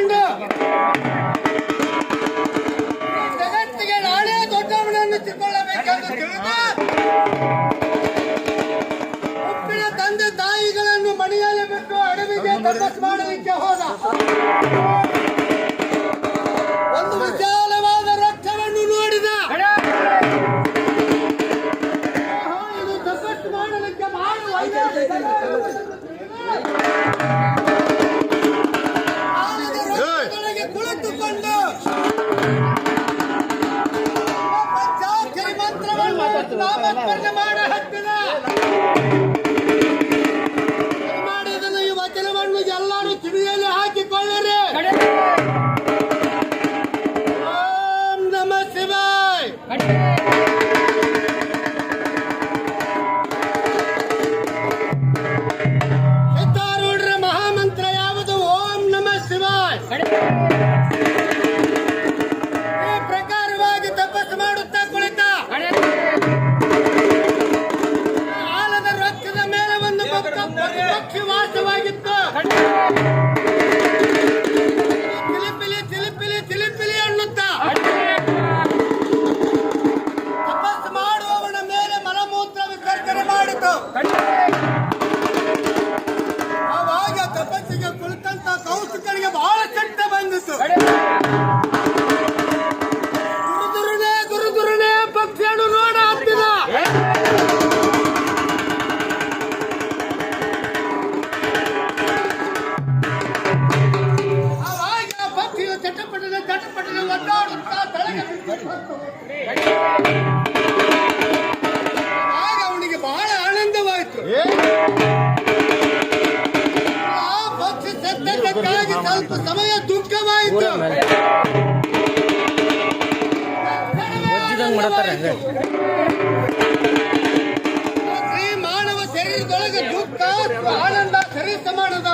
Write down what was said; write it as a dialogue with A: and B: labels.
A: ಕಂಡು ಜಗತ್ತಿಗೆ ನಾಳೆ ದೊಡ್ಡವನನ್ನು ತಿಳ್ಕೊಳ್ಳಬೇಕೆಂದು ತಿಳಿದು ಉಪ್ಪಿನ ತಂದೆ ತಾಯಿಗಳನ್ನು ಮನೆಯಲ್ಲಿ ಬಿಟ್ಟು ಅಡವಿಗೆ ತಪಸ್ ಮಾಡಲಿಕ್ಕೆ ಹೋದ. ಆಗ ಅವನಿಗೆ ಬಹಳ ಆನಂದವಾಯಿತು. ಆ ಪಕ್ಷಿ ಸದ್ದಕ್ಕಾಗಿ ಸ್ವಲ್ಪ ಸಮಯ ದುಃಖವಾಯಿತು. ಶ್ರೀ ಮಾನವ ಶರೀರದೊಳಗೆ ದುಃಖ ಆನಂದ ಸರಿ ಸಮಾನದ.